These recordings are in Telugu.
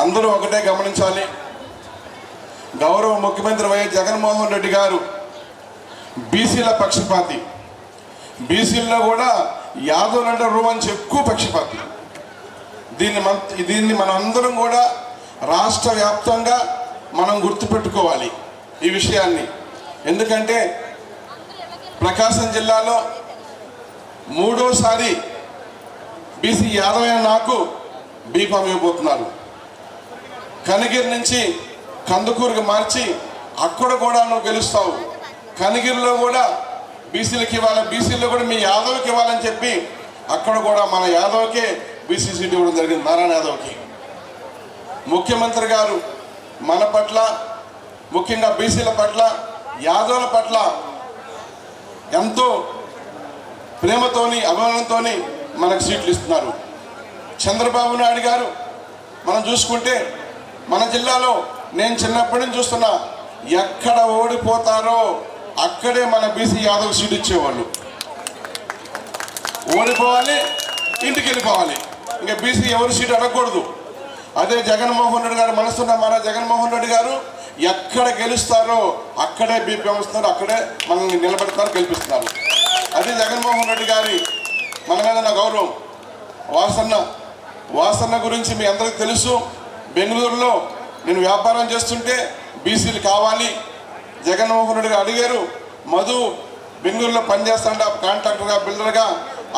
అందరూ ఒకటే గమనించాలి. గౌరవ ముఖ్యమంత్రి వైఎస్ జగన్మోహన్ రెడ్డి గారు బీసీల పక్షపాతి. బీసీల్లో కూడా యాదవ్ అంటే రూమంచి ఎక్కువ పక్షపాతి. దీన్ని మన దీన్ని మనం అందరం కూడా రాష్ట్ర వ్యాప్తంగా మనం గుర్తుపెట్టుకోవాలి ఈ విషయాన్ని. ఎందుకంటే ప్రకాశం జిల్లాలో మూడోసారి బీసీ యాదవ్ నాకు బీఫామ్ ఇవ్వబోతున్నారు. కనిగిరి నుంచి కందుకూరుకి మార్చి అక్కడ కూడా నువ్వు గెలుస్తావు. కనిగిరిలో కూడా బీసీలకు ఇవ్వాలి బీసీలో కూడా మీ యాదవ్కి ఇవ్వాలని చెప్పి అక్కడ కూడా మన యాదవ్కే బీసీ సీట్ ఇవ్వడం జరిగింది నారాయణ యాదవ్కి. ముఖ్యమంత్రి గారు మన పట్ల ముఖ్యంగా బీసీల పట్ల యాదవుల పట్ల ఎంతో ప్రేమతోని అభిమానంతోని మనకు సీట్లు ఇస్తున్నారు. చంద్రబాబు నాయుడు గారు మనం చూసుకుంటే మన జిల్లాలో నేను చిన్నప్పటి నుంచి చూస్తున్నా ఎక్కడ ఓడిపోతారో అక్కడే మన బీసీ యాదవ్ సీట్ ఇచ్చేవాళ్ళు. ఓడిపోవాలి ఇంటికి వెళ్ళిపోవాలి. ఇంకా బీసీ ఎవరు సీట్ అడగకూడదు. అదే జగన్మోహన్ రెడ్డి గారు మనసున్న మన జగన్మోహన్ రెడ్డి గారు ఎక్కడ గెలుస్తారో అక్కడే బీపీఎం వస్తున్నారు అక్కడే మనల్ని నిలబెడతారు గెలిపిస్తున్నారు. అదే జగన్మోహన్ రెడ్డి గారి మన మీద నా గౌరవం. వాసన్న వాసన్న గురించి మీ అందరికీ తెలుసు. బెంగళూరులో నేను వ్యాపారం చేస్తుంటే బీసీలు కావాలి. జగన్మోహన్ రెడ్డి గారు అడిగారు మధు బెంగళూరులో పనిచేస్తాడు కాంట్రాక్టర్గా బిల్డర్గా?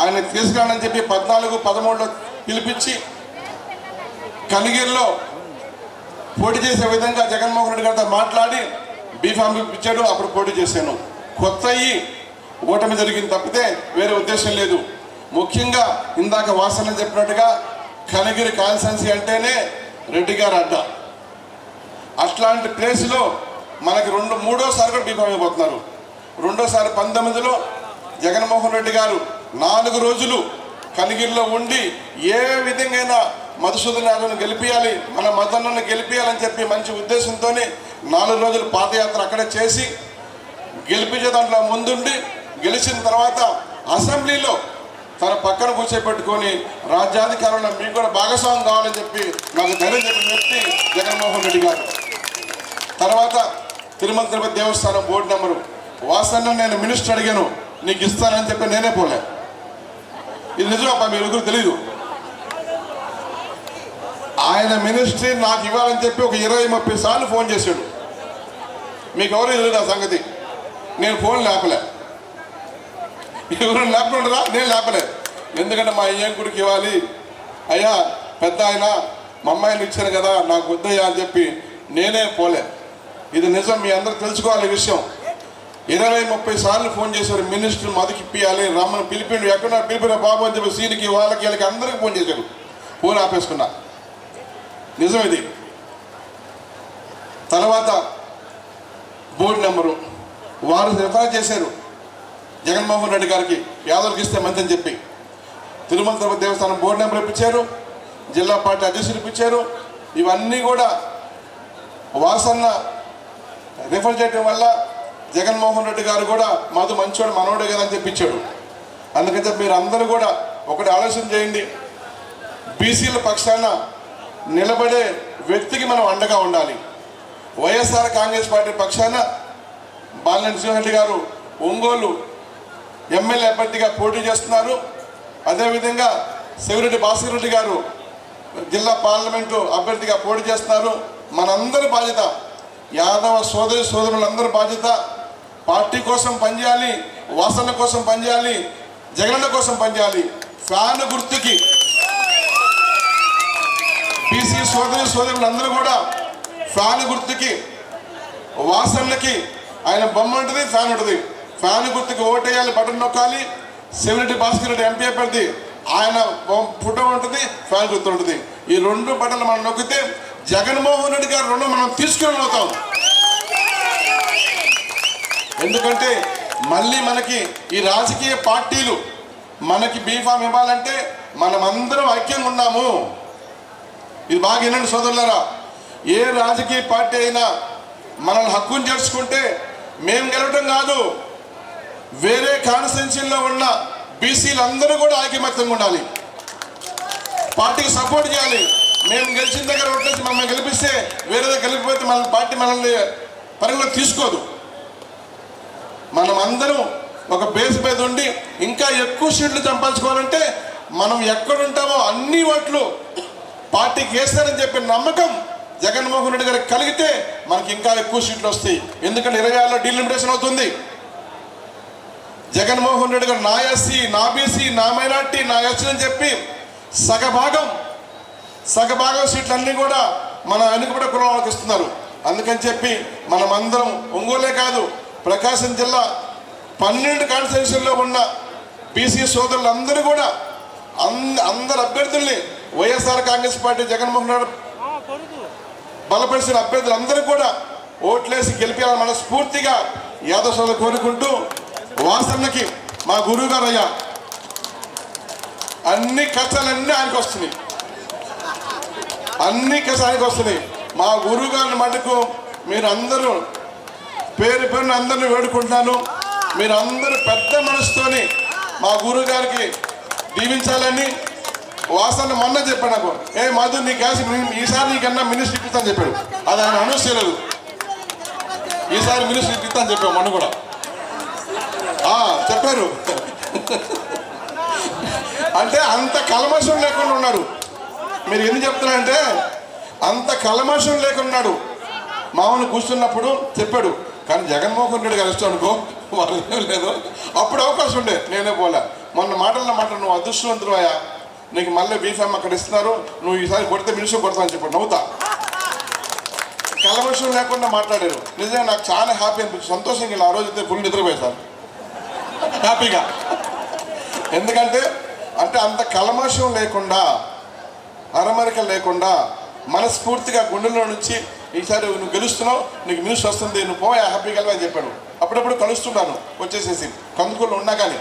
ఆయన తీసుకురానని చెప్పి పద్నాలుగు పదమూడులో పిలిపించి కనిగిరిలో పోటీ చేసే విధంగా జగన్మోహన్ రెడ్డి గారితో మాట్లాడి బీఫామ్ ఇచ్చాడు అప్పుడు పోటీ చేశాను. కొత్త అయ్యి ఓటమి జరిగింది తప్పితే వేరే ఉద్దేశం లేదు. ముఖ్యంగా ఇందాక వాసన చెప్పినట్టుగా కనగిరి కాన్సెన్సీ అంటేనే రెడ్డి గారు అడ్డ అట్లాంటి ప్లేస్లో మనకి రెండు మూడోసారి కూడా బీఫామ్ అయిపోతున్నారు. రెండోసారి పంతొమ్మిదిలో జగన్మోహన్ రెడ్డి గారు నాలుగు రోజులు కలిగిల్లో ఉండి ఏ విధంగా మధుసూదన్ యాదవ్ను గెలిపించాలి మన మదన్నను గెలిపించాలని చెప్పి మంచి ఉద్దేశంతోనే నాలుగు రోజులు పాదయాత్ర అక్కడే చేసి గెలిపించే దాంట్లో ముందుండి గెలిచిన తర్వాత అసెంబ్లీలో తన పక్కన కూర్చోబెట్టుకొని రాజ్యాధికారంలో మీకు కూడా భాగస్వామ్యం కావాలని చెప్పి నాకు ధైర్యం చెప్పిన వ్యక్తి జగన్మోహన్ రెడ్డి గారు. తర్వాత తిరుమల తిరుపతి దేవస్థానం బోర్డు నెంబరు. వాసన్న నేను మినిస్టర్ అడిగాను నీకు ఇస్తానని చెప్పి నేనే పోలే. ఇది నిజమప్ప మీ నలుగురు తెలీదు. ఆయన మినిస్ట్రీ నాకు ఇవ్వాలని చెప్పి ఒక ఇరవై ముప్పై సార్లు ఫోన్ చేశాడు. మీకు ఎవరు తెలియదు ఆ సంగతి. నేను ఫోన్ లేపలే. ఎవరు లేపనుండరా నేను లేపలే. ఎందుకంటే మా అయ్యంకుడికి ఇవ్వాలి. అయ్యా పెద్ద ఆయన మా అమ్మాయిని ఇచ్చాను కదా నాకు వద్దయ్యా అని చెప్పి నేనే పోలే. ఇది నిజం మీ అందరూ తెలుసుకోవాలి విషయం. ఇరవై ముప్పై సార్లు ఫోన్ చేశారు మినిస్టర్ మదకిప్పియాలి రమ్మని పిలిపిండు ఎక్కడ పిలిపిన బాబు అని చెప్పి సీనికి వాళ్ళకి వీళ్ళకి అందరికి ఫోన్ చేశారు. ఫోన్ ఆపేసుకున్నా. నిజం ఇది తర్వాత బోర్డు నెంబరు వారు రిఫర్ చేశారు. జగన్మోహన్ రెడ్డి గారికి యాదవులకు ఇస్తే మంచి అని చెప్పి. తిరుమల తిరుపతి దేవస్థానం బోర్డు నెంబర్ ఇప్పించారు. జిల్లా పార్టీ అధ్యక్షులు ఇప్పించారు. ఇవన్నీ కూడా వాసన్న రిఫర్ చేయడం వల్ల జగన్మోహన్ రెడ్డి గారు కూడా మాది మంచోడు మనోడే కదా అని చెప్పించాడు అందుకని చెప్పి మీరు అందరూ కూడా ఒకటి ఆలోచన చేయండి. బీసీల పక్షాన నిలబడే వ్యక్తికి మనం అండగా ఉండాలి. వైఎస్ఆర్ కాంగ్రెస్ పార్టీ పక్షాన బాలినేని శ్రీరెడ్డి గారు ఒంగోలు ఎమ్మెల్యే అభ్యర్థిగా పోటీ చేస్తున్నారు. అదేవిధంగా శివరెడ్డి భాస్కర్ రెడ్డి గారు జిల్లా పార్లమెంటు అభ్యర్థిగా పోటీ చేస్తున్నారు. మనందరి బాధ్యత యాదవ సోదరి సోదరులందరి బాధ్యత పార్టీ కోసం పనిచేయాలి వాసన కోసం పనిచేయాలి జగనన్న కోసం పనిచేయాలి. ఫ్యాన్ గుర్తుకి బీసీ సోదరి సోదరులందరూ కూడా ఫ్యాన్ గుర్తుకి వాసనకి ఆయన బొమ్మ ఉంటుంది ఫ్యాన్ ఉంటుంది. ఫ్యాన్ గుర్తుకు ఓటేయాలి బటన్ నొక్కాలి. శివరెడ్డి భాస్కర్ రెడ్డి ఎంపీ అభ్యర్థి ఆయన ఫోటో ఉంటుంది ఫ్యాన్ గుర్తు ఉంటుంది. ఈ రెండు బటన్లు మనం నొక్కితే జగన్మోహన్ రెడ్డి గారు రెండు మనం తీసుకుని అవుతాం ఎందుకంటే మళ్ళీ మనకి ఈ రాజకీయ పార్టీలు మనకి బీఫామ్ ఇవ్వాలంటే మనమందరం ఐక్యంగా ఉన్నాము. ఇది బాగా వినండి సోదరులరా. ఏ రాజకీయ పార్టీ అయినా మనల్ని హక్కును చేర్చుకుంటే మేము గెలవటం కాదు. వేరే కాన్స్టిట్యున్సీల్లో ఉన్న బీసీలందరూ కూడా ఐకమత్యంగా ఉండాలి. పార్టీకి సపోర్ట్ చేయాలి. మేము గెలిచిన దగ్గర ఓట్లేసి మన వేరే దగ్గర గెలిపిపోతే మన పార్టీ మనల్ని పరిగణలో తీసుకోదు. మనం అందరం ఒక బేస్ మీద ఉండి ఇంకా ఎక్కువ సీట్లు సంపాదించుకోవాలంటే మనం ఎక్కడుంటామో అన్ని ఓట్లు పార్టీకి వేస్తారని చెప్పే నమ్మకం జగన్మోహన్ రెడ్డి గారికి కలిగితే మనకి ఇంకా ఎక్కువ సీట్లు వస్తాయి. ఎందుకంటే ఇరవై ఆరులో డీలిమిటేషన్ అవుతుంది. జగన్మోహన్ రెడ్డి గారు నా ఎస్సీ నా బీసీ నా మైనార్టీ నా ఎస్సీ అని చెప్పి సగభాగం సగభాగం సీట్లన్నీ కూడా మన వెనుకబడి కులం వాళ్ళకి ఇస్తున్నారు. అందుకని చెప్పి మనమందరం ఒంగోలే కాదు ప్రకాశం జిల్లా పన్నెండు కాన్స్టిట్యూషన్లో ఉన్న బీసీ సోదరులందరూ కూడా అంద అందరు అభ్యర్థుల్ని YSR Congress party Jaganmohan Reddy బలపరిచిన అభ్యర్థులందరూ కూడా ఓట్లేసి గెలిపేయాలని మనస్ఫూర్తిగా యాదవ్ సోదరు కోరుకుంటూ వాసన్నకి మా గురువు గారు అయ్యా అన్ని కథలన్నీ ఆయనకు వస్తున్నాయి. అన్ని కష్టాలు ఆయనకు వస్తున్నాయి. మా గురువు గారిని మటుకు మీరు అందరూ పేరు పేరున అందరిని వేడుకుంటున్నాను. మీరు అందరూ పెద్ద మనసుతోని మా గురువు గారికి దీవించాలని వాసన మొన్న చెప్పాడు నాకు. ఏ మధు నీ గ్యాస్ ఈసారి నీకన్నా మినిస్టర్ ఇప్పిస్తాను చెప్పాడు. అది ఆయన అనౌన్స్ చేయలేదు. ఈసారి మినిస్టర్ ఇప్పిస్తాను చెప్పాడు మొన్న కూడా. చెప్పారు. అంటే అంత కల్మషం లేకుండా ఉన్నారు. మీరు ఎందుకు చెప్తున్నారంటే అంత కల్మషం లేకుండా ఉన్నాడు. మామూలు కూర్చున్నప్పుడు చెప్పాడు కానీ జగన్మోహన్ రెడ్డి కలిస్తాం అనుకో వాళ్ళు లేదు. అప్పుడు అవకాశం ఉండే నేనే పోలే. మొన్న మాటల్లో మాట నువ్వు అదృష్టవంతుడు అయ్యా నీకు మళ్ళీ బీఫామ్ అక్కడ ఇస్తున్నారు. నువ్వు ఈసారి కొడితే మినిస్టర్ కొడతా అని చెప్పాడు. నవ్వుతా. కలవశం లేకుండా మాట్లాడారు. నిజంగా నాకు చాలా హ్యాపీ అనిపించింది. సంతోషంగా ఆ రోజు అయితే ఫుల్ నిద్రపోయారు సార్. హ్యాపీగా. ఎందుకంటే అంటే అంత కలమషం లేకుండా అరమరిక లేకుండా మనస్ఫూర్తిగా గుండెల్లో నుంచి ఈసారి నువ్వు గెలుస్తున్నావు నీకు న్యూస్ వస్తుంది నువ్వు పోయా హ్యాపీగా అని చెప్పాడు. అప్పుడప్పుడు కలుస్తున్నాను వచ్చేసేసి కందుకూరులో ఉన్నా కానీ.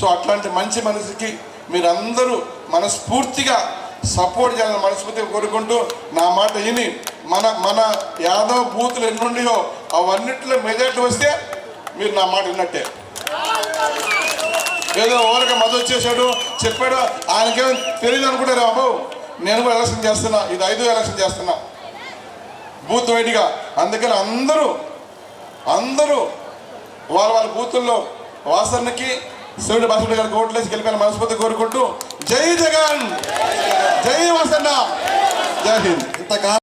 సో అట్లాంటి మంచి మనసుకి మీరందరూ మనస్ఫూర్తిగా సపోర్ట్ చేయాలని మనస్ఫూర్తిగా కోరుకుంటూ నా మాట విని మన మన యాదవ్ బూతులు ఎన్నుండియో అవన్నిట్లో మెజార్టీ వస్తే మీరు నా మాట విన్నట్టే. ఏదో ఓరక మద్దతు వచ్చేసాడు చెప్పాడు ఆయనకేం తెలియదు అనుకుంటారు బాబు? నేను కూడా ఎలక్షన్ చేస్తున్నా ఇది ఐదు ఎలక్షన్ చేస్తున్నా. బూత్ వైడ్గా. అందుకని అందరూ అందరూ వాళ్ళ వాళ్ళ బూతుల్లో వాసన్నకి శివుడి బాసుడి గారికి ఓట్లేసి గెలిపిన మనస్ఫూర్తి కోరుకుంటూ జై జగన్! జై వాసన్న! జై హింద్. ఇంతకాలం